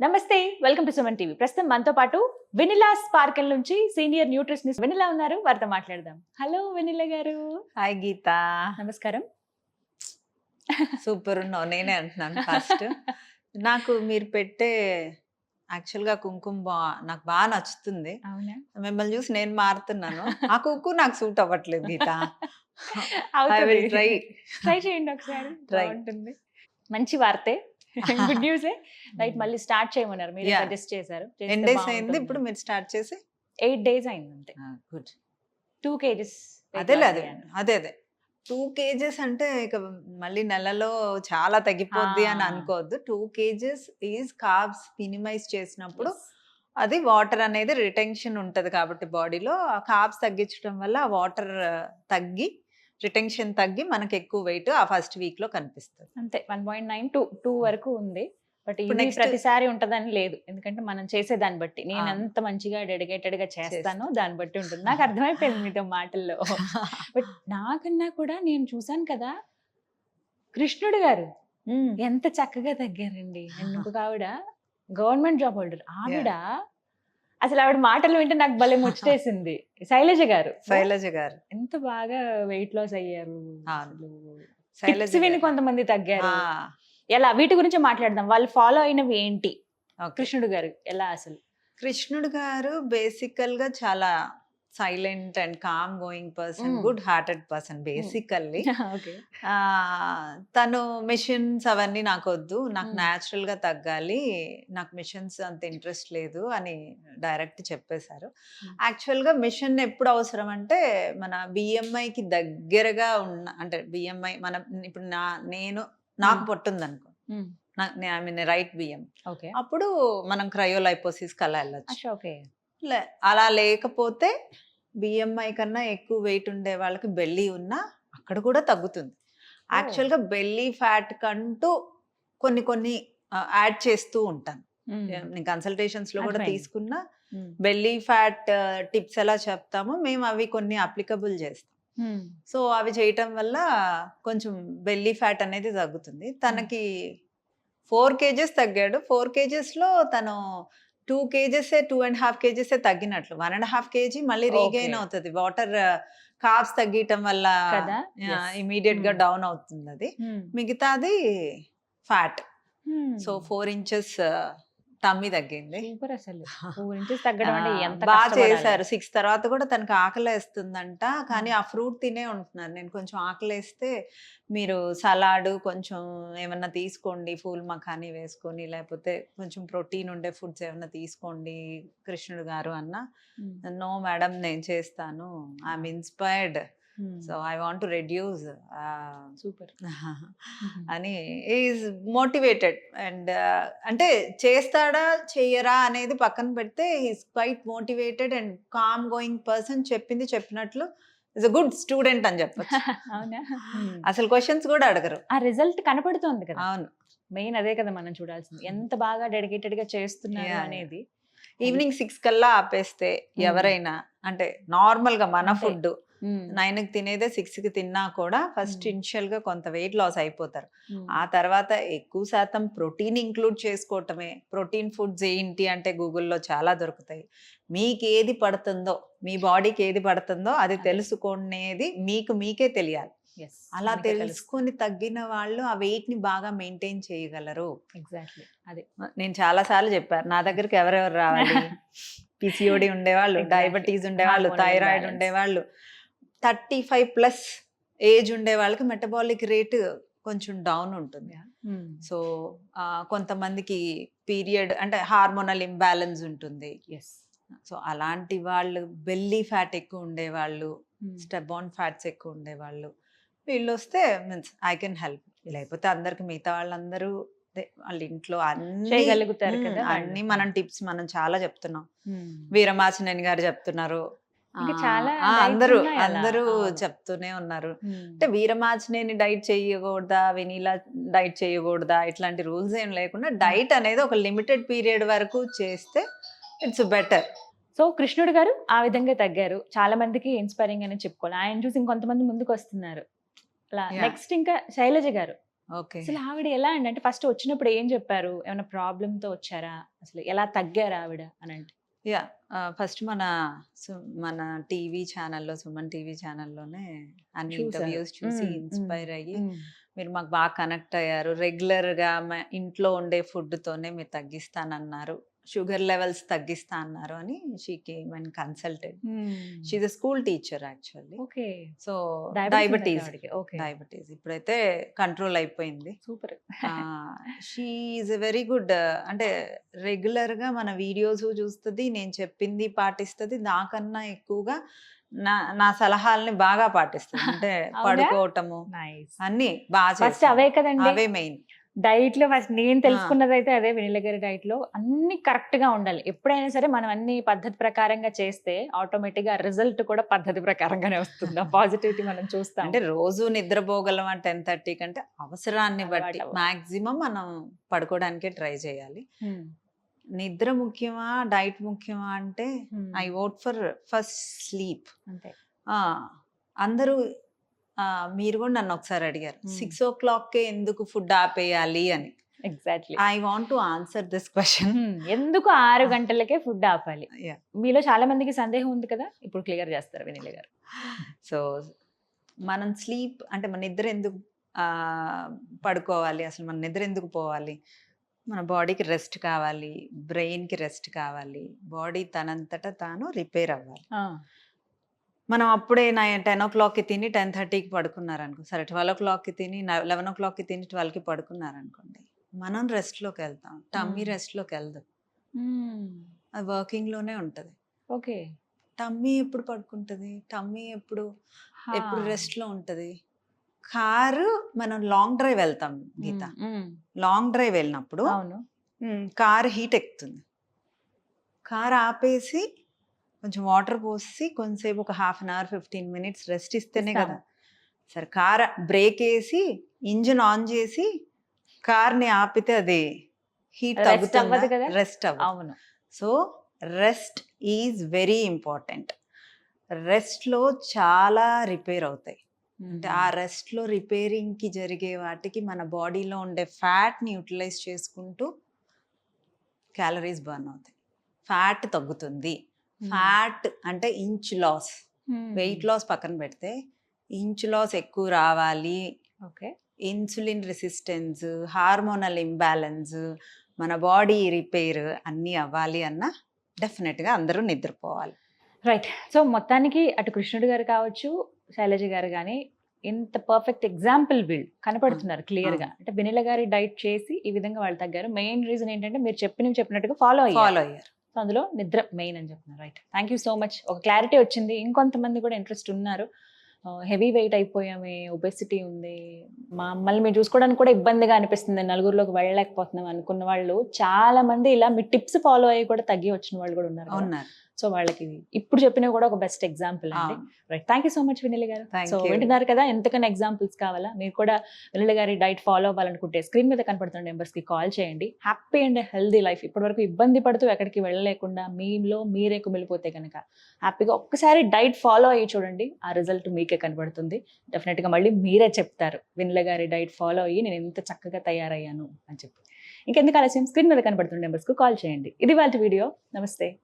నమస్తే welcome to Suman TV. ప్రస్తుతం మనతో పాటు వెనిలా స్పార్కల్ నుంచి సీనియర్ న్యూట్రిషనిస్ట్ వెనిలా ఉన్నారు. వారితో మాట్లాడదాం. హలో వెనిలా గారు. హాయ్ గీత. నమస్కారం. సూపర్ ఉన్నావు. నేనే అంటున్నాను ఫస్ట్. నాకు మీరు పెట్టే యాక్చువల్గా కుంకుమ బా నాకు బాగా నచ్చుతుంది. అవునా? మిమ్మల్ని చూసి నేను మారుతున్నాను. ఆ కుక్కు నాకు సూట్ అవ్వట్లేదు గీత. ట్రై ట్రై చేయండి ఒకసారి. Try. బాగుంటుంది. మంచి వార్తే. గుడ్ న్యూస్ రైట్ మళ్ళీ స్టార్ట్ చేయమన్నారు. మీరు. సజెస్ట్ చేశారు? ఎన్ డేస్ అయింది? ఇప్పుడు మీరు స్టార్ట్ చేసి? ఎయిట్ డేస్ అయింది అంతే గుడ్ టూ కేజెస్ అదేలే అదే. అదే అదే. టూ కేజెస్ అంటే ఇక మళ్ళీ నెలలో చాలా తగ్గిపోద్ది అని Ah. అనుకోవద్దు. Two kgs is carbs minimize చేసినప్పుడు అది వాటర్ అనేది రిటెన్షన్ ఉంటది కాబట్టి బాడీలో ఆ కార్బ్స్ తగ్గించడం వల్ల ఆ వాటర్ తగ్గి రిటెన్షన్ తగ్గి మనకి ఎక్కువ వెయిట్ ఆ ఫస్ట్ వీక్లో కనిపిస్తుంది. అంతే. One point nine two two వరకు ఉంది. బట్ ఇది ప్రతిసారి ఉంటదని లేదు. ఎందుకంటే మనం చేసే దాన్ని బట్టి. నేను. ఎంత మంచిగా డెడికేటెడ్గా చేస్తానో దాన్ని బట్టి ఉంటుంది. నాకు అర్థమైపోయింది మీతో మాటల్లో. బట్ నాకన్నా కూడా నేను చూసాను కదా కృష్ణుడు గారు ఎంత చక్కగా తగ్గారండి. అండ్ ఇంకొక ఆవిడ గవర్నమెంట్ జాబ్ హోల్డర్. ఆవిడ అసలు ఆవిడ మాటలు వింటే నాకు భలే ముచ్చటేసింది. శైలజ గారు. శైలజ గారు. ఎంత బాగా వెయిట్ లాస్ అయ్యారు. శైలజ విని. కొంతమంది తగ్గారు. ఎలా వీటి గురించి మాట్లాడదాం. వాళ్ళు ఫాలో అయినవి ఏంటి. కృష్ణుడు గారు ఎలా అసలు? కృష్ణుడు గారు బేసికల్గా చాలా silent and calm going person. Good hearted person basically తను మిషన్స్ అవన్నీ నాకు వద్దు నాకు. న్యాచురల్గా తగ్గాలి. నాకు మిషన్స్ అంత ఇంట్రెస్ట్ లేదు అని డైరెక్ట్ చెప్పేశారు. యాక్చువల్గా మిషన్ ఎప్పుడు అవసరం అంటే మన BMI కి దగ్గరగా ఉన్న అంటే బిఎంఐ మన ఇప్పుడు నా నేను నాకు మ్మ్. పొట్టుంది అనుకో I mean right BM okay. అప్పుడు మనం క్రయోలైపోసిస్ కల్లా వెళ్ళచ్చు. అలా లేకపోతే బిఎంఐ కన్నా ఎక్కువ వెయిట్ ఉండే వాళ్ళకి బెల్లీ ఉన్నా అక్కడ కూడా తగ్గుతుంది. యాక్చువల్గా బెల్లీ ఫ్యాట్ కంటూ కొన్ని కొన్ని యాడ్ చేస్తూ ఉంటాను. నేను కన్సల్టేషన్స్లో కూడా. తీసుకున్నా. బెల్లీ ఫ్యాట్ టిప్స్ ఎలా చెప్తామో మేము అవి కొన్ని అప్లికబుల్ చేస్తాం. సో అవి చేయటం వల్ల కొంచెం బెల్లీ ఫ్యాట్ అనేది తగ్గుతుంది. తనకి ఫోర్ కేజెస్ తగ్గాడు. ఫోర్ కేజెస్లో తను two kgs two and half kgs తగ్గినట్లు. One and half KG మళ్ళీ రీగైన్. అవుతుంది. వాటర్ కాప్స్ తగ్గటం వల్ల. ఇమీడియట్గా Hmm. డౌన్ అవుతుంది అది మిగతాది fat. So four inches tummy తగ్గింది. సూపర్ అసలు. ఫోర్ ఇంచెస్ తగ్గడం అంటే ఆ, ఎంత బాగా. చేశారు. సిక్స్ తర్వాత కూడా తనకి ఆకలేస్తుందంట. కానీ ఆ ఫ్రూట్ తినే ఉంటున్నారు. నేను కొంచెం ఆకలేస్తే మీరు సలాడ్ కొంచెం ఏమన్నా తీసుకోండి. ఫూల్ మఖానీ వేసుకొని లేకపోతే కొంచెం ప్రోటీన్ ఉండే ఫుడ్స్ ఏమన్నా తీసుకోండి కృష్ణుడు గారు అన్న. నో మేడం నేను చేస్తాను. I'm inspired. So I want to reduce super అని ఈజ్ మోటివేటెడ్ అండ్ అంటే చేస్తాడా చెయ్యరా అనేది పక్కన పెడితే is quite motivated and calm going person చెప్పింది చెప్పినట్లు ఇస్ అ గుడ్ స్టూడెంట్ అని చెప్పచ్చు. అవునా? అసలు క్వశ్చన్స్ కూడా అడగరు. ఆ రిజల్ట్ కనపడుతోంది కదా. అవును. మెయిన్ అదే కదా మనం చూడాల్సింది. ఎంత బాగా డెడికేటెడ్గా చేస్తున్నారు yeah. అనేది ఈవినింగ్ సిక్స్ కల్లా ఆపేస్తే ఎవరైనా అంటే నార్మల్గా మన. Food Hmm. నైన్కి తినేదే సిక్స్కి తిన్నా కూడా ఫస్ట్ Hmm. ఇనిషియల్గా కొంత వెయిట్ లాస్ అయిపోతారు. ఆ తర్వాత ఎక్కువ శాతం ప్రోటీన్ ఇంక్లూడ్ చేసుకోవటమే ప్రోటీన్ ఫుడ్స్ ఏంటి అంటే గూగుల్లో చాలా దొరుకుతాయి మీకు ఏది పడుతుందో మీ బాడీకి ఏది పడుతుందో అది. తెలుసుకునేది మీకు మీకే తెలియాలి. అలా. తెలుసుకొని తగ్గిన వాళ్ళు ఆ వెయిట్ని బాగా మెయింటైన్ చేయగలరు ఎగ్జాక్ట్లీ అదే నేను చాలా సార్లు చెప్పాను నా దగ్గరికి ఎవరెవరు రావాలి పిసిఓడి ఉండేవాళ్ళు. డయాబెటీస్ ఉండేవాళ్ళు థైరాయిడ్. ఉండేవాళ్ళు థర్టీ ఫైవ్ ప్లస్ ఏజ్ ఉండే వాళ్ళకి మెటబాలిక్ రేట్ కొంచెం డౌన్ ఉంటుంది Hmm. సో ఆ, కొంతమందికి పీరియడ్ అంటే హార్మోనల్ ఇంబ్యాలెన్స్ ఉంటుంది. సో అలాంటి వాళ్ళు బెల్లీ ఫ్యాట్ ఎక్కువ ఉండేవాళ్ళు Hmm. స్టెబాన్ ఫ్యాట్స్ ఎక్కువ ఉండేవాళ్ళు వీళ్ళు వస్తే మీన్స్ ఐ కెన్ హెల్ప్ లేకపోతే అందరికి మిగతా వాళ్ళందరూ వాళ్ళ ఇంట్లో అన్ని చేయగలుగుతారు కదా. అన్ని మనం టిప్స్ మనం చాలా చెప్తున్నాం Hmm. వీరమాచినేని గారు చెప్తున్నారు చాలా అందరూ. అందరూ. చెప్తూనే ఉన్నారు. అంటే వీరమాచినేని డైట్ చేయకూడదా? వెనీలా డైట్ చేయకూడదా? ఇట్లాంటి రూల్స్ ఏం లేకుండా డైట్ అనేది ఒక లిమిటెడ్ పీరియడ్ వరకు చేస్తే ఇట్స్ బెటర్. సో కృష్ణుడు గారు ఆ విధంగా తగ్గారు. చాలా మందికి ఇన్స్పైరింగ్ అని చెప్పుకోవాలి. ఆయన చూసి ఇంకొంతమంది ముందుకు వస్తున్నారు అలా. నెక్స్ట్ ఇంకా శైలజ గారు. ఓకే. అసలు ఆవిడ ఎలా అండి? అంటే ఫస్ట్ వచ్చినప్పుడు ఏం చెప్పారు? ఏమైనా ప్రాబ్లమ్తో వచ్చారా? అసలు ఎలా తగ్గారు ఆవిడ అని అంటే? యా ఫస్ట్ మన సు- మన టీవీ ఛానల్లో సుమన్ టీవీ ఛానల్లోనే అన్ని. ఇంటర్వ్యూస్ చూసి ఇన్స్పైర్ అయ్యి మీరు మాకు బాగా కనెక్ట్ అయ్యారు. రెగ్యులర్గా ఇంట్లో ఉండే ఫుడ్తోనే మీరు తగ్గిస్తానన్నారు. షుగర్ లెవెల్స్ తగ్గిస్తా అన్నారు అని she came and consulted. She the school teacher actually okay so diabetes diabetes okay diabetes ఇప్పుడైతే కంట్రోల్ అయిపోయింది. Super she is very good అంటే రెగ్యులర్గా మన వీడియోస్ చూస్తుంది నేను చెప్పింది పాటిస్తుంది నాకన్నా ఎక్కువగా నా నా సలహాలని బాగా పాటిస్తుంది. అంటే? పడుకోవటము అన్ని బాగా. అవే కదండి. అవే మెయిన్ డైట్లో ఫస్ట్ నేను తెలుసుకున్నది అయితే అదే వెనిల గారి డైట్లో అన్ని కరెక్ట్గా ఉండాలి. ఎప్పుడైనా సరే మనం అన్ని పద్ధతి ప్రకారంగా చేస్తే ఆటోమేటిక్గా రిజల్ట్ కూడా పద్ధతి ప్రకారంగానే వస్తుంది. పాజిటివిటీ మనం చూస్తాం. అంటే రోజు నిద్రపోగలం టెన్ థర్టీ కంటే అవసరాన్ని బట్టి. మాక్సిమం మనం పడుకోవడానికే ట్రై చేయాలి. నిద్ర ముఖ్యమా డైట్ ముఖ్యమా అంటే. I vote for first sleep ఆ, అందరూ మీరు కూడా నన్ను ఒకసారి అడిగారు. సిక్స్ ఓ క్లాక్కే ఎందుకు ఫుడ్ ఆపేయాలి అని? Exactly I want to answer this question. ఎందుకు ఆరు గంటలకే ఫుడ్ ఆపాలి? మీలో చాలా మందికి సందేహం ఉంది కదా? ఇప్పుడు క్లియర్ చేస్తారు వెనిల గారు. సో మనం స్లీప్ అంటే మన నిద్ర ఎందుకు పడుకోవాలి? అసలు మన నిద్ర ఎందుకు పోవాలి? మన బాడీకి రెస్ట్ కావాలి బ్రెయిన్కి రెస్ట్ కావాలి బాడీ తనంతట తాను రిపేర్ అవ్వాలి. మనం అప్పుడే నైన్ టెన్ ఓ క్లాక్కి తిని టెన్ థర్టీకి పడుకున్నారనుకో సరే ట్వెల్వ్ ఓ క్లాక్కి తిని లెవెన్ ఓ క్లాక్కి తిని ట్వెల్వ్కి పడుకున్నారనుకోండి మనం రెస్ట్లోకి వెళ్తాం. టమ్మీ. రెస్ట్లోకి వెళ్దాం అది వర్కింగ్లోనే ఉంటుంది. ఓకే. టమ్మీ ఎప్పుడు పడుకుంటుంది? టమ్మీ ఎప్పుడు ఎప్పుడు రెస్ట్లో ఉంటుంది? కారు మనం లాంగ్ డ్రైవ్ వెళ్తాం గీత. లాంగ్ డ్రైవ్ వెళ్ళినప్పుడు అవును. కార్ హీట్ ఎక్కుతుంది. కార్ ఆపేసి కొంచెం వాటర్ పోసి కొంచెంసేపు ఒక half an hour fifteen minutes rest ఇస్తేనే కదా. సరే కార్ బ్రేక్ వేసి ఇంజిన్ ఆన్ చేసి కార్ని ఆపితే అది. హీట్ తగ్గుతుంది? రెస్ట్ అవును. So rest is very important. రెస్ట్లో చాలా రిపేర్ అవుతాయి. అంటే ఆ రెస్ట్లో రిపేరింగ్కి జరిగే వాటికి మన బాడీలో ఉండే ఫ్యాట్ని యూటిలైజ్ చేసుకుంటూ క్యాలరీస్ బర్న్ అవుతాయి. ఫ్యాట్ తగ్గుతుంది. ఫ్యాట్ అంటే ఇంచ్ లాస్. వెయిట్ లాస్ పక్కన పెడితే ఇంచ్ లాస్ ఎక్కువ రావాలి. Okay. Insulin resistance hormonal imbalance మన బాడీ రిపేర్ అన్నీ అవ్వాలి అన్న డెఫినెట్గా అందరూ నిద్రపోవాలి. రైట్ సో మొత్తానికి అటు కృష్ణుడు గారు కావచ్చు శైలజ గారు కానీ ఇంత పర్ఫెక్ట్ ఎగ్జాంపుల్ వీళ్ళు కనపడుతున్నారు క్లియర్గా అంటే వెనిల గారి డైట్ చేసి ఈ విధంగా వాళ్ళు తగ్గారు. మెయిన్ రీజన్ ఏంటంటే మీరు చెప్పినవి చెప్పినట్టుగా ఫాలో అయ్యారు. ఫాలో అయ్యారు. సో అందులో నిద్ర మెయిన్ అని చెప్తున్నారు. Right thank you so much ఒక క్లారిటీ వచ్చింది. ఇంకొంతమంది కూడా ఇంట్రెస్ట్ ఉన్నారు. హెవీ వెయిట్ అయిపోయామే ఒబెసిటీ ఉంది. మమ్మల్ని మీరు చూసుకోవడానికి కూడా ఇబ్బందిగా అనిపిస్తుంది. నలుగురిలోకి వెళ్ళలేకపోతున్నాం అనుకున్న వాళ్ళు. చాలా మంది ఇలా మీ టిప్స్ ఫాలో అయ్యి కూడా తగ్గి వచ్చిన వాళ్ళు కూడా ఉన్నారు ఉన్నారు. సో వాళ్ళకి ఇప్పుడు చెప్పినవి కూడా ఒక బెస్ట్ ఎగ్జాంపుల్ అండి. Right thank you so much Vinil గారు. సో. వింటున్నారు కదా ఎంతకన్నా ఎగ్జాంపుల్స్ కావాలా? మీరు కూడా వినిల్ గారి డైట్ ఫాలో అవ్వాలనుకుంటే స్క్రీన్ మీద కనపడుతున్న నెంబర్స్కి కాల్ చేయండి. హ్యాపీ అండ్ హెల్దీ లైఫ్ ఇప్పటివరకు ఇబ్బంది పడుతూ ఎక్కడికి వెళ్ళలేకుండా మీలో మీరే కుమిలిపోతే కనుక హ్యాపీగా ఒక్కసారి డైట్ ఫాలో అయ్యి చూడండి. ఆ రిజల్ట్ మీకే కనబడుతుంది. డెఫినెట్గా మళ్ళీ మీరే చెప్తారు. వినిల గారి డైట్ ఫాలో అయ్యి నేను ఎంత చక్కగా తయారయ్యాను అని చెప్పి. ఇంకెందుకు ఆలస్యం? స్క్రీన్ మీద కనబడుతున్న నెంబర్స్కి కాల్ చేయండి. ఇది వాళ్ళ వీడియో నమస్తే.